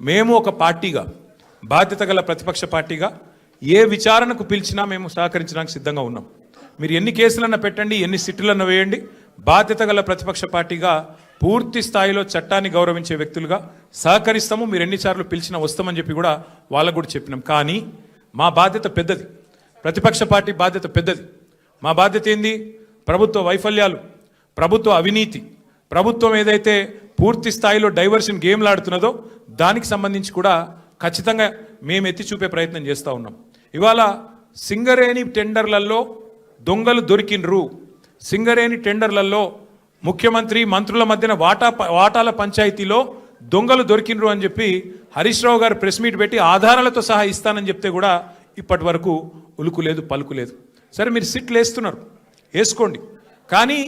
మేము ఒక పార్టీగా బాధ్యత గల ప్రతిపక్ష పార్టీగా ఏ విచారణకు పిలిచినా మేము సహకరించడానికి సిద్ధంగా ఉన్నాం. మీరు ఎన్ని కేసులన్నా పెట్టండి ఎన్ని సిట్టులన్నా వేయండి. బాధ్యత గల ప్రతిపక్ష పార్టీగా పూర్తి స్థాయిలో చట్టాన్ని గౌరవించే వ్యక్తులుగా సహకరిస్తాము. మీరు ఎన్నిసార్లు పిలిచినా వస్తామని చెప్పి కూడా వాళ్ళకు కూడా చెప్పినాం. కానీ మా బాధ్యత పెద్దది. ప్రతిపక్ష పార్టీ బాధ్యత పెద్దది. మా బాధ్యత ఏంది? ప్రభుత్వ వైఫల్యాలు ప్రభుత్వ అవినీతి. ప్రభుత్వం ఏదైతే పూర్తి స్థాయిలో డైవర్షన్ గేమ్లు ఆడుతున్నదో దానికి సంబంధించి కూడా ఖచ్చితంగా మేము ఎత్తి చూపే ప్రయత్నం చేస్తూ ఉన్నాం. ఇవాళ సింగరేణి టెండర్లలో దొంగలు దొరికినరు సింగరేణి టెండర్లలో ముఖ్యమంత్రి మంత్రుల మధ్యన వాటా వాటాల పంచాయతీలో దొంగలు దొరికినరు అని చెప్పి హరీష్ రావు గారు ప్రెస్ మీట్ పెట్టి ఆధారాలతో సహా ఇస్తానని చెప్తే కూడా ఇప్పటి వరకు ఉలుకు లేదు పలుకు లేదు. సరే మీరు సిట్లు వేస్తున్నారు. వేసుకోండి. కానీ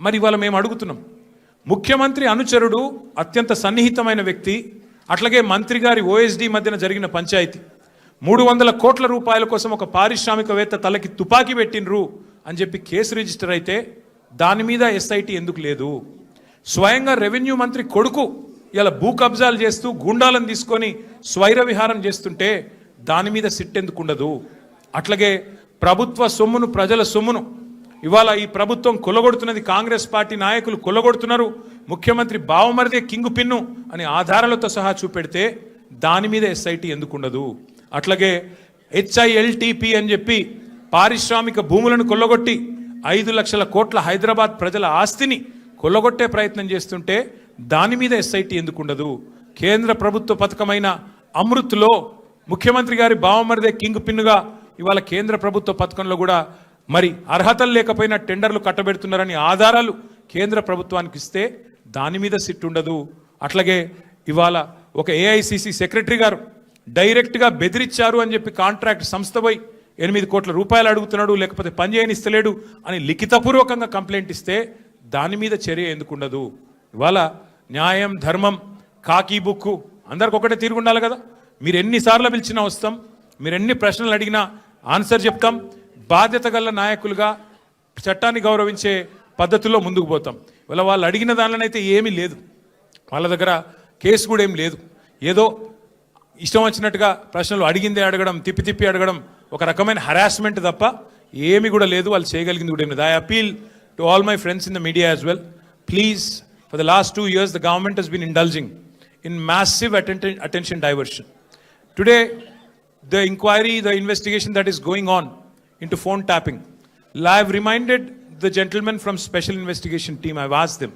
మరి ఇవాళ మేము అడుగుతున్నాం. ముఖ్యమంత్రి అనుచరుడు అత్యంత సన్నిహితమైన వ్యక్తి అట్లాగే మంత్రి గారి ఓఎస్డి మధ్యన జరిగిన పంచాయతీ. మూడు వందల కోట్ల రూపాయల కోసం ఒక పారిశ్రామికవేత్త తలకి తుపాకీ పెట్టినరు అని చెప్పి కేసు రిజిస్టర్ అయితే దాని మీద ఎస్ఐటి ఎందుకు లేదు? స్వయంగా రెవెన్యూ మంత్రి కొడుకు ఇలా భూ కబ్జాలు చేస్తూ గుండాలను తీసుకొని స్వైర విహారం చేస్తుంటే దాని మీద సిట్ ఎందుకు ఉండదు. అట్లాగే ప్రభుత్వ సొమ్మును ప్రజల సొమ్మును ఇవాళ ఈ ప్రభుత్వం కొలగొడుతున్నది కాంగ్రెస్ పార్టీ నాయకులు కొలగొడుతున్నారు. ముఖ్యమంత్రి బావమరిదే కింగు పిన్ను అని ఆధారాలతో సహా చూపెడితే దాని మీద ఎస్ఐటి ఎందుకు ఉండదు అట్లాగే హెచ్ఐఎల్టీపీ అని చెప్పి పారిశ్రామిక భూములను కొల్లగొట్టి ఐదు లక్షల కోట్ల హైదరాబాద్ ప్రజల ఆస్తిని కొల్లగొట్టే ప్రయత్నం చేస్తుంటే దాని మీద ఎస్ఐటి ఎందుకు ఉండదు కేంద్ర ప్రభుత్వ పథకమైన అమృత్లో ముఖ్యమంత్రి గారి బావమరిదే కింగ్ పిన్నుగా ఇవాళ కేంద్ర ప్రభుత్వ పథకంలో కూడా మరి అర్హతలు లేకపోయినా టెండర్లు కట్టబెడుతున్నారని ఆధారాలు కేంద్ర ప్రభుత్వానికి ఇస్తే దాని మీద సిట్ ఉండదు. అట్లాగే ఇవాళ ఒక ఏఐసిసి సెక్రటరీ గారు డైరెక్ట్గా బెదిరించారు అని చెప్పి కాంట్రాక్ట్ సంస్థ పోయి ఎనిమిది కోట్ల రూపాయలు అడుగుతున్నాడు లేకపోతే పని చేయనిస్తలేడు అని లిఖితపూర్వకంగా కంప్లైంట్ ఇస్తే దాని మీద చర్య ఎందుకు ఉండదు? ఇవాళ న్యాయం ధర్మం కాకి బుక్కు అందరికి ఒకటే తీరుగుండాలి కదా. మీరు ఎన్నిసార్లు పిలిచినా వస్తాం మీరు ఎన్ని ప్రశ్నలు అడిగినా ఆన్సర్ చెప్తాం. బాధ్యత గల నాయకులుగా చట్టాన్ని గౌరవించే పద్ధతిలో ముందుకు పోతాం. ఇవాళ వాళ్ళు అడిగిన దానిలోనైతే ఏమీ లేదు. వాళ్ళ దగ్గర కేసు కూడా ఏం లేదు. ఏదో ఇష్టం వచ్చినట్టుగా ప్రశ్నలు అడిగిందే అడగడం తిప్పి తిప్పి అడగడం ఒక రకమైన హరాస్మెంట్ తప్ప ఏమి కూడా లేదు. వాళ్ళు చేయగలిగింది కూడా ఏమి లేదు. I appeal to all my friends in the media as well please for the last two years the government has been indulging in massive attention diversion today the inquiry the investigation that is going on into phone tapping. I have reminded the gentlemen from special investigation team, I've asked them.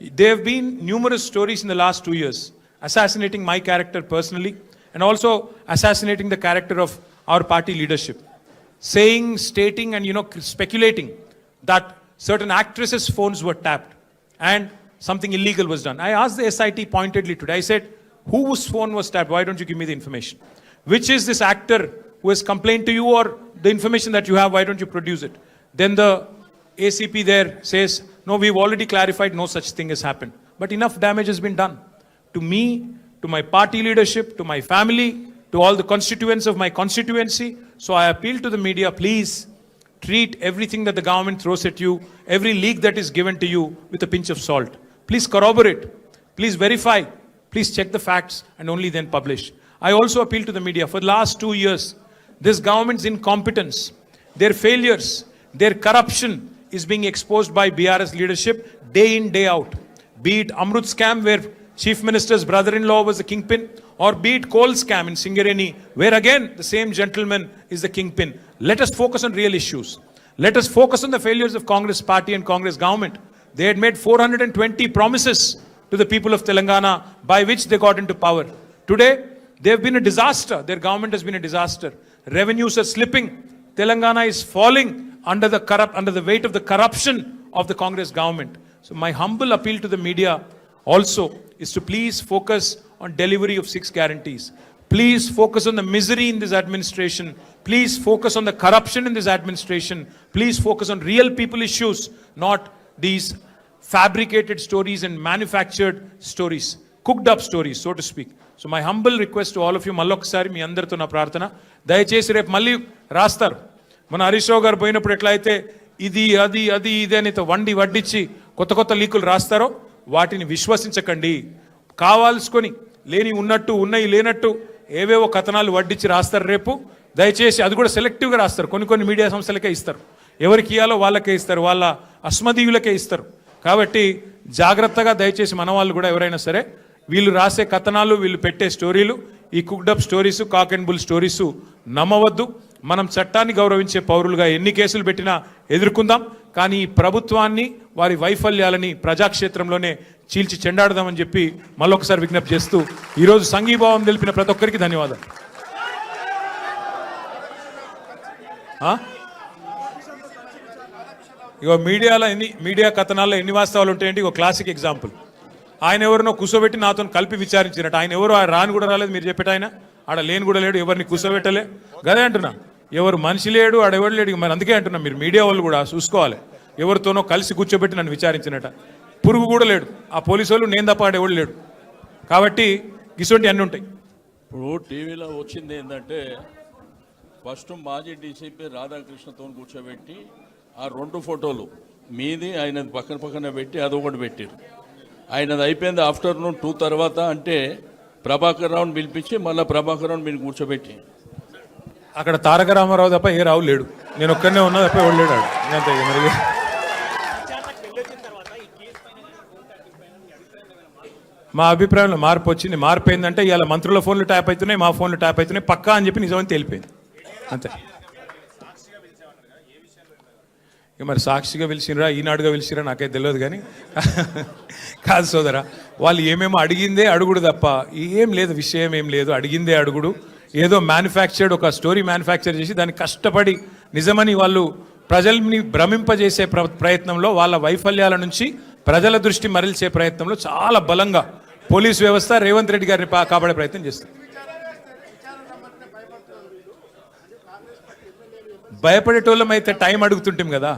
There have been numerous stories in the last two years assassinating my character personally and also assassinating the character of our party leadership. Saying, stating, and you know, speculating that certain actresses' phones were tapped and something illegal was done. I asked the SIT pointedly today, I said, whose phone was tapped? Why don't you give me the information? Which is this actor who has complained to you or the information that you have, why don't you produce it? Then the ACP there says, no, we've already clarified no such thing has happened. But enough damage has been done. To me, to my party leadership, to my family, to all the constituents of my constituency. So I appeal to the media, please treat everything that the government throws at you, every leak that is given to you with a pinch of salt. Please corroborate, please verify, please check the facts and only then publish. I also appeal to the media for the last two years, this government's incompetence, their failures, their corruption is being exposed by BRS leadership day in, day out. Be it Amrut scam where Chief Minister's brother-in-law was the kingpin, or be it coal scam in Singareni, where again the same gentleman is the kingpin. Let us focus on real issues. Let us focus on the failures of Congress party and Congress government. They had made 420 promises to the people of Telangana by which they got into power. Today, they have been a disaster. Their government has been a disaster. Revenues are slipping. Telangana is falling under the corrupt, under the weight of the corruption of the Congress government. So my humble appeal to the media also is to please focus on delivery of six guarantees. Please focus on the misery in this administration. Please focus on the corruption in this administration. Please focus on real people issues, not these fabricated stories and manufactured stories, cooked up stories, so to speak. So my humble request all of you మళ్ళొకసారి మీ అందరితో నా ప్రార్థన. దయచేసి రేపు మళ్ళీ రాస్తారు. మన హరీష్ రావు గారు పోయినప్పుడు ఎట్లా అయితే ఇది అది అది ఇది అని వండి వడ్డించి కొత్త కొత్త లీకులు రాస్తారో వాటిని విశ్వసించకండి. కావాల్సుకొని లేని ఉన్నట్టు ఉన్నాయి లేనట్టు ఏవేవో కథనాలు వడ్డించి రాస్తారు రేపు. దయచేసి అది కూడా సెలెక్టివ్గా రాస్తారు. కొన్ని కొన్ని మీడియా సంస్థలకే ఇస్తారు. ఎవరికి ఇవ్వాలో వాళ్ళకే ఇస్తారు. వాళ్ళ అస్మదీయులకే ఇస్తారు. కాబట్టి జాగ్రత్తగా దయచేసి మన వాళ్ళు కూడా ఎవరైనా సరే వీళ్ళు రాసే కథనాలు వీళ్ళు పెట్టే స్టోరీలు ఈ cooked up stories cock and bull stories నమ్మవద్దు. మనం చట్టాన్ని గౌరవించే పౌరులుగా ఎన్ని కేసులు పెట్టినా ఎదుర్కొందాం. కానీ ఈ ప్రభుత్వాన్ని వారి వైఫల్యాలని ప్రజాక్షేత్రంలోనే చీల్చి చెండాడదామని చెప్పి మళ్ళొకసారి విజ్ఞప్తి చేస్తూ ఈరోజు సంఘీభావం తెలిపిన ప్రతి ఒక్కరికి ధన్యవాదాలు. ఇగో మీడియాలో ఎన్ని మీడియా కథనాల్లో ఎన్ని వాస్తవాలు ఉంటాయంటే ఇగో క్లాసిక్ ఎగ్జాంపుల్. ఆయన ఎవరినో కూర్చోబెట్టి నాతో కలిపి విచారించినట్టు ఆయన ఎవరు? ఆయన రాని కూడా రాలేదు మీరు చెప్పేట ఆయన. ఆడ లేని కూడా లేడు ఎవరిని కూర్చోబెట్టలే గదే అంటున్నా ఎవరు మనిషి లేడు ఆడ ఎవరు లేడు. మరి అందుకే అంటున్నా మీరు మీడియా వాళ్ళు కూడా చూసుకోవాలి. ఎవరితోనో కలిసి కూర్చోబెట్టి నన్ను విచారించినట. పురుగు కూడా లేడు. ఆ పోలీసు వాళ్ళు నేను తప్ప ఆడెవడు లేడు. కాబట్టి ఇటువంటి అన్నీ ఉంటాయి. ఇప్పుడు టీవీలో వచ్చింది ఏంటంటే ఫస్ట్ మాజీ డీసీపీ రాధాకృష్ణతో కూర్చోబెట్టి ఆ రెండు ఫోటోలు మీది ఆయన పక్కన పక్కన పెట్టి అది ఒకటి పెట్టారు ఆయనది అయిపోయింది ఆఫ్టర్నూన్ టూ తర్వాత అంటే ప్రభాకర్ రావుని పిలిపించి మళ్ళీ ప్రభాకర్ రావుని మీరు కూర్చోబెట్టి. అక్కడ తారక రామారావు తప్ప ఏ రావు లేడు. నేను ఒక్కనే ఉన్నా తప్ప ఎవడు లేడు అంతే మరి. మా అభిప్రాయంలో మార్పు వచ్చింది. మార్పు ఏంటంటే ఇవాళ మంత్రుల ఫోన్లు ట్యాప్ అవుతున్నాయి మా ఫోన్లు ట్యాప్ అవుతున్నాయి పక్కా అని చెప్పి నిజమని తేలిపోయింది. అంతే. ఇక మరి సాక్షిగా పిలిచినరా ఈనాడుగా పిలిచిరా నాకైతే తెలియదు కానీ. కాదు సోదరా వాళ్ళు ఏమేమో అడిగిందే అడుగుడు తప్ప ఏం లేదు విషయం ఏం లేదు. అడిగిందే అడుగుడు. ఏదో మ్యానుఫ్యాక్చర్డ్ ఒక స్టోరీ మ్యానుఫ్యాక్చర్ చేసి దాన్ని కష్టపడి నిజమని వాళ్ళు ప్రజల్ని భ్రమింపజేసే ప్ర ప్రయత్నంలో వాళ్ళ వైఫల్యాల నుంచి ప్రజల దృష్టి మరల్చే ప్రయత్నంలో చాలా బలంగా పోలీస్ వ్యవస్థ రేవంత్ రెడ్డి గారిని పా- కాపాడే ప్రయత్నం చేస్తుంది. భయపడేటోళ్ళం అయితే టైం అడుగుతుంటాం కదా.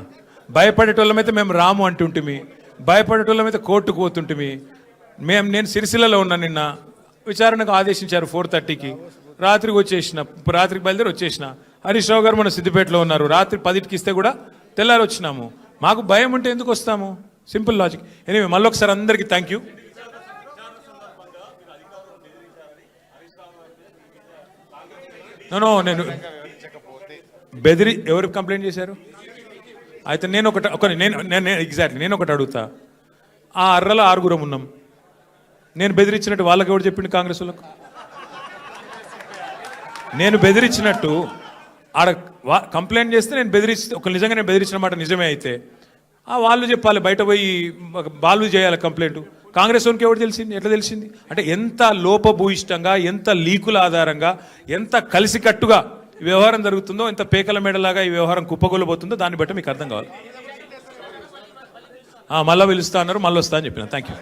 భయపడేటోళ్ళం అయితే మేము రాము అంటుంటిమి. భయపడేటోళ్ళం అయితే కోర్టుకు పోతుంటిమి. మేము నేను సిరిసిల్లలో ఉన్నా నిన్న. విచారణకు ఆదేశించారు ఫోర్ థర్టీకి. రాత్రికి వచ్చేసిన రాత్రికి బయలుదేరి వచ్చేసిన. హరీష్ రావు గారు మన సిద్దిపేటలో ఉన్నారు. రాత్రి పదిటికి ఇస్తే కూడా తెల్లారి వచ్చినాము. మాకు భయం ఉంటే ఎందుకు వస్తాము? Simple logic. ఎనివే మళ్ళొకసారి అందరికీ థ్యాంక్ యూ నో నేను బెదిరి ఎవరు కంప్లైంట్ చేశారు? అయితే నేను ఒకటి ఒక నేను నేను ఎగ్జాక్ట్లీ నేను ఒకటి అడుగుతా. ఆ అర్రలో ఆరుగురం ఉన్నాం. నేను బెదిరించినట్టు వాళ్ళకి ఎవరు చెప్పిండు కాంగ్రెస్ వాళ్ళకు? నేను బెదిరించినట్టు ఆడ కంప్లైంట్ చేస్తే నేను బెదిరించి ఒక నిజంగా నేను బెదిరించిన మాట నిజమే అయితే ఆ వాళ్ళు చెప్పాలి బయట పోయి వాళ్ళు చేయాలి కంప్లైంట్. కాంగ్రెస్ వానికి ఎవరు తెలిసింది? ఎట్లా తెలిసింది? అంటే ఎంత లోపభూయిష్టంగా ఎంత లీకుల ఆధారంగా ఎంత కలిసికట్టుగా ఈ వ్యవహారం జరుగుతుందో ఎంత పేకల మేడలాగా ఈ వ్యవహారం కుప్పగొలబోతుందో దాన్ని బట్టి మీకు అర్థం కావాలి. మళ్ళీ మళ్ళా పిలుస్తా అన్నారు మళ్ళీ వస్తా అని చెప్పిన. Thank you